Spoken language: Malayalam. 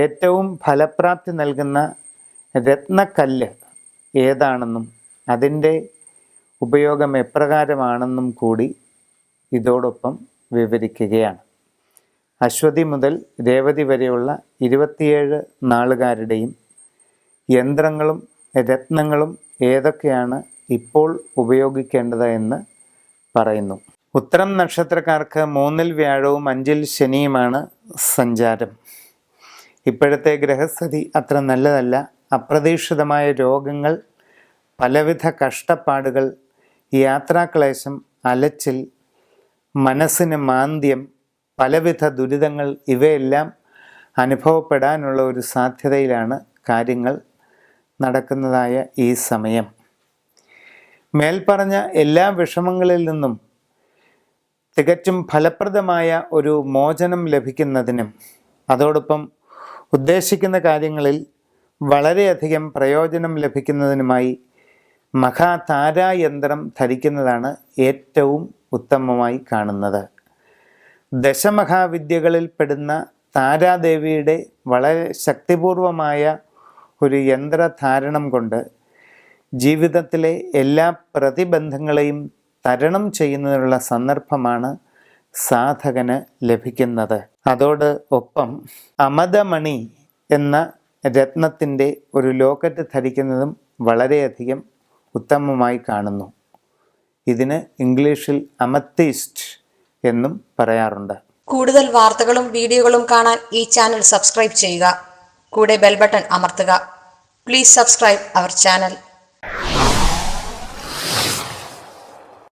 ഏറ്റവും ഫലപ്രാപ്തി നൽകുന്ന രത്നക്കല്ല് ഏതാണെന്നും അതിന്റെ ഉപയോഗം എപ്രകാരമാണെന്നും കൂടി ഇതോടൊപ്പം വിവരിക്കുകയാണ്. അശ്വതി മുതൽ രേവതി വരെയുള്ള ഇരുപത്തിയേഴ് നാളുകാരുടെയും യന്ത്രങ്ങളും രത്നങ്ങളും ഏതൊക്കെയാണ് ഇപ്പോൾ ഉപയോഗിക്കേണ്ടത് എന്ന് പറയുന്നു. ഉത്തരം നക്ഷത്രക്കാർക്ക് മൂന്നിൽ വ്യാഴവും അഞ്ചിൽ ശനിയുമാണ് സഞ്ചാരം. ഇപ്പോഴത്തെ ഗ്രഹസ്ഥിതി അത്ര നല്ലതല്ല. അപ്രതീക്ഷിതമായ രോഗങ്ങൾ പലവിധ കഷ്ടപ്പാടുകൾ യാത്രാക്ലേശം അലച്ചിൽ മനസ്സിന് മാന്ദ്യം പലവിധ ദുരിതങ്ങൾ ഇവയെല്ലാം അനുഭവപ്പെടാനുള്ള ഒരു സാധ്യതയിലാണ് കാര്യങ്ങൾ നടക്കുന്നതായ ഈ സമയം. മേൽപ്പറഞ്ഞ എല്ലാ വിഷമങ്ങളിൽ നിന്നും തികച്ചും ഫലപ്രദമായ ഒരു മോചനം ലഭിക്കുന്നതിനും അതോടൊപ്പം ഉദ്ദേശിക്കുന്ന കാര്യങ്ങളിൽ വളരെയധികം പ്രയോജനം ലഭിക്കുന്നതിനുമായി മഹാതാരായന്ത്രം ധരിക്കുന്നതാണ് ഏറ്റവും ഉത്തമമായി കാണുന്നത്. ദശമഹാവിദ്യകളിൽ പെടുന്ന താരാദേവിയുടെ വളരെ ശക്തിപൂർവമായ ഒരു യന്ത്രധാരണം കൊണ്ട് ജീവിതത്തിലെ എല്ലാ പ്രതിബന്ധങ്ങളെയും തരണം ചെയ്യുന്നതിനുള്ള സന്ദർഭമാണ് സാധകന് ലഭിക്കുന്നത്. അതോട് ഒപ്പം അമതമണി എന്ന രത്നത്തിന്റെ ഒരു ലോക്കറ്റ് ധരിക്കുന്നതും വളരെയധികം ഉത്തമമായി കാണുന്നു. ഇതിന് ഇംഗ്ലീഷിൽ അമത്തിസ്റ്റ് എന്നും പറയാറുണ്ട്. കൂടുതൽ വാർത്തകളും വീഡിയോകളും കാണാൻ ഈ ചാനൽ സബ്സ്ക്രൈബ് ചെയ്യുക. കൂടെ ബെൽ ബട്ടൺ അമർത്തുക. Please subscribe our channel.